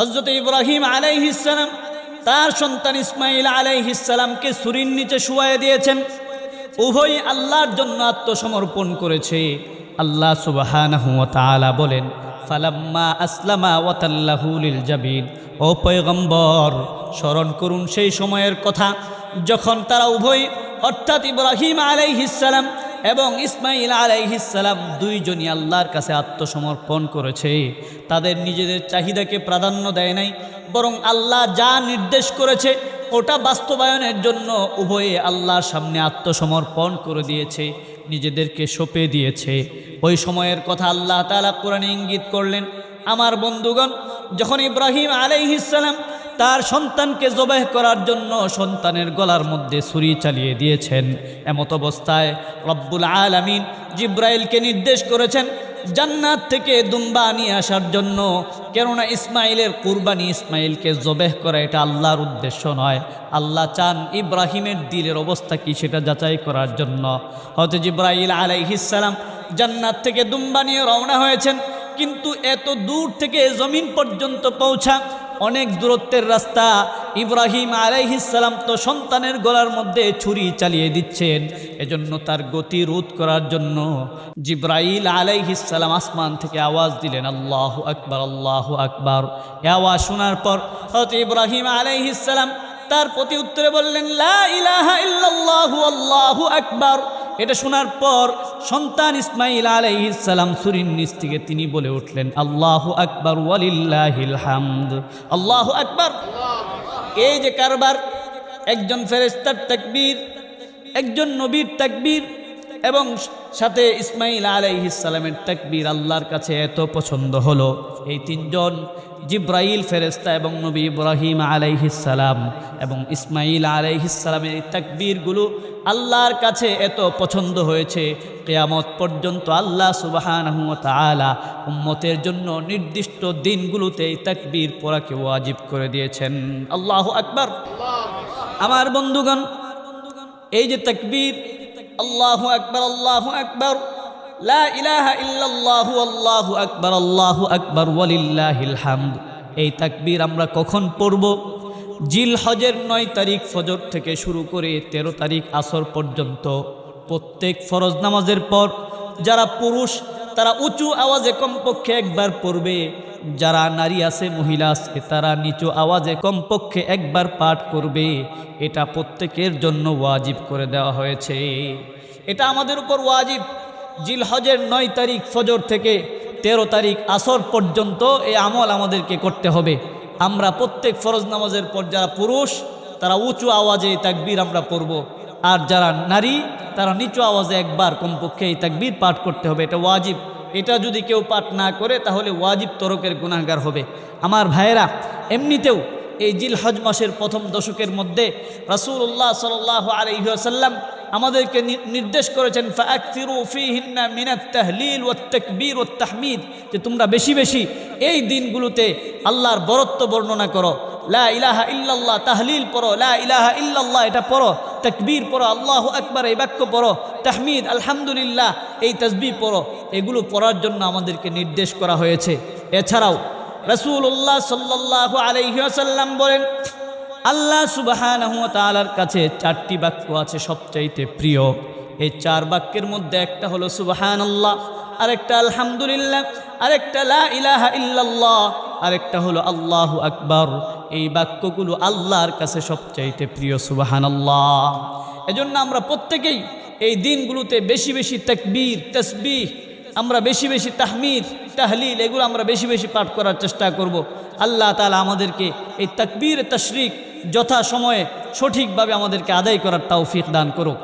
হজরত ইব্রাহিম আলাইহিসালাম তার সন্তান ইসমাইল আলাইহিসালামকে সুরির নিচে শুয়াই দিয়েছেন। উভয় আল্লাহর জন্য আত্মসমর্পণ করেছে। আল্লাহ ওয়া বলেন, ফালাম্মা আসলামা ওয়াতাল্লাহু লিল জাবিন। ও স্মরণ করুন সেই সময়ের কথা, যখন তারা উভয়, অর্থাৎ ইব্রাহিম আলাইহিসালাম এবং ইসমাইল আলাইহিসালাম দুইজনই আল্লাহর কাছে আত্মসমর্পণ করেছে। তাদের নিজেদের চাহিদাকে প্রাধান্য দেয় নাই, বরং আল্লাহ যা নির্দেশ করেছে, ওটা বাস্তবায়নের জন্য উভয়ে আল্লাহর সামনে আত্মসমর্পণ করে দিয়েছে, নিজেদেরকে সঁপে দিয়েছে। ওই সময়ের কথা আল্লাহ তালা কোরআনে ইঙ্গিত করলেন, আমার বন্ধুগণ, যখন ইব্রাহিম আলাইহিসালাম তার সন্তানকে জবাহ করার জন্য সন্তানের গলার মধ্যে ছুরি চালিয়ে দিয়েছেন। এমত অবস্থায় রব্বুল আলামিন জিব্রাইলকে নির্দেশ করেছেন জান্নাত থেকে দুম্বা নিয়ে আসার জন্য। কেননা ইসমাইলের কুরবানি ইসমাইলকে জবেহ করা এটা আল্লাহর উদ্দেশ্য নয়। আল্লাহ চান ইব্রাহিমের দিলের অবস্থা কি সেটা যাচাই করার জন্য। হয়তো জিব্রাইল আলাইহিসালাম জান্নাত থেকে দুম্বা নিয়ে রওনা হয়েছেন। কিন্তু এত দূর থেকে জমিন পর্যন্ত পৌঁছা অনেক দূরত্বের রাস্তা। ইব্রাহিম আলাইহিসালাম তো সন্তানের গলার মধ্যে ছুরি চালিয়ে দিচ্ছেন। এজন্য তার গতি রোধ করার জন্য জিব্রাইল আলাইহিসালাম আসমান থেকে আওয়াজ দিলেন, আল্লাহ আকবার আল্লাহ আকবার। এ আওয়াজ শোনার পর হয়তো ইব্রাহিম আলাইহিসালাম তার প্রতি উত্তরে বললেন, লা ইলাহা ইল্লাল্লাহু, আল্লাহু আকবার। এটা শোনার পর সন্তান ইসমাইল আলাইহিসালাম সুরিন নিচ থেকে তিনি বলে উঠলেন, আল্লাহ আকবর, ওয়ালিল্লাহিল হামদ। আল্লাহ আকবর। এই যে কারবার, একজন ফেরেস্তার তাকবীর, একজন নবীর তাকবীর এবং সাথে ইসমাইল আলাইহিসালামের তাকবীর আল্লাহর কাছে এত পছন্দ হলো। এই তিনজন জিব্রাইল ফেরেস্তা এবং নবী ইব্রাহিম আলাইহিসালাম এবং ইসমাইল আলাইহিসালামের এই তাকবীরগুলো আল্লাহর কাছে এত পছন্দ হয়েছে। কেয়ামত পর্যন্ত আল্লাহ তালা উম্মতের জন্য নির্দিষ্ট দিনগুলোতে এই তাকবীর পড়াকে ওয়াজিব করে দিয়েছেন। আল্লাহ আকবার। আমার বন্ধুগণ এই যে তাকবীর আল্লাহু আকবার, আল্লাহ আকবার। আকবার, আল্লাহু আকবার, ওয়ালিল্লাহিল হামদ। এই তাকবীর আমরা কখন পড়ব? জিল হজের নয় তারিখ ফজর থেকে শুরু করে ১৩ তারিখ আসর পর্যন্ত। প্রত্যেক ফরজ নামাজের পর যারা পুরুষ, তারা উঁচু আওয়াজে কমপক্ষে একবার পড়বে। যারা নারী আছে, মহিলা আছে, তারা নিচু আওয়াজে কমপক্ষে একবার পাঠ করবে। এটা প্রত্যেকের জন্য ওয়াজিব করে দেওয়া হয়েছে। এটা আমাদের উপর ওয়াজিব। জিল হজের নয় তারিখ ফজর থেকে ১৩ তারিখ আসর পর্যন্ত এই আমল আমাদেরকে করতে হবে। আমরা প্রত্যেক ফরজ নামাজের পর যারা পুরুষ, তারা উঁচু আওয়াজে এই তাকবীর আমরা পড়ব। আর যারা নারী, তারা নিচু আওয়াজে একবার কমপক্ষে এই তাকবীর পাঠ করতে হবে। এটা ওয়াজিব। এটা যদি কেউ পাঠ না করে, তাহলে ওয়াজিব তরকের গুণাগার হবে। আমার ভাইয়েরা, এমনিতেও এই জিল হজ মাসের প্রথম দশকের মধ্যে রাসূলুল্লাহ সাল্লাহ আলহিহাসাল্লাম আমাদেরকে নির্দেশ করেছেন তাহলিল ওয়াত তাকবীর ওয়াত তাহমিদ যে তোমরা বেশি বেশি এই দিনগুলোতে আল্লাহর বরত্ব বর্ণনা করো। লা ইলাহা ইল্লাল্লাহ তাহলিল পড়ো। লা ইলাহা ইল্লাল্লাহ এটা পড়ো। তাকবীর পড়ো, আল্লাহ আকবার, এই বাক্য পড়ো, তাহমিদ, আলহামদুলিল্লাহ, এই তসবিহ পড়ো, এগুলো পড়ার জন্য আমাদেরকে নির্দেশ করা হয়েছে। এছাড়াও রসুল্লাহ সাল্লাহ আলহিহাসাল্লাম বলেন, আল্লাহ সুবাহানহু তালার কাছে চারটি বাক্য আছে সবচাইতে প্রিয়। এই চার বাক্যের মধ্যে একটা হলো সুবাহান আল্লাহ আরেকটা আলহামদুলিল্লাহ, আরেকটা লা ইলাহা আরেকটা হলো আল্লাহ আকবার। এই বাক্যগুলো আল্লাহর কাছে সবচাইতে প্রিয় সুবাহান আল্লাহ এজন্য আমরা প্রত্যেকেই এই দিনগুলোতে বেশি বেশি তাকবীর, তসবিহ, আমরা বেশি বেশি তাহমিদ, তাহলিল, এগুলো আমরা বেশি বেশি পাঠ করার চেষ্টা করব। আল্লাহ তালা আমাদেরকে এই তাকবীর, তশরিক যথা সময়ে সঠিকভাবে আমাদেরকে আদায় করার তৌফিক দান করুক।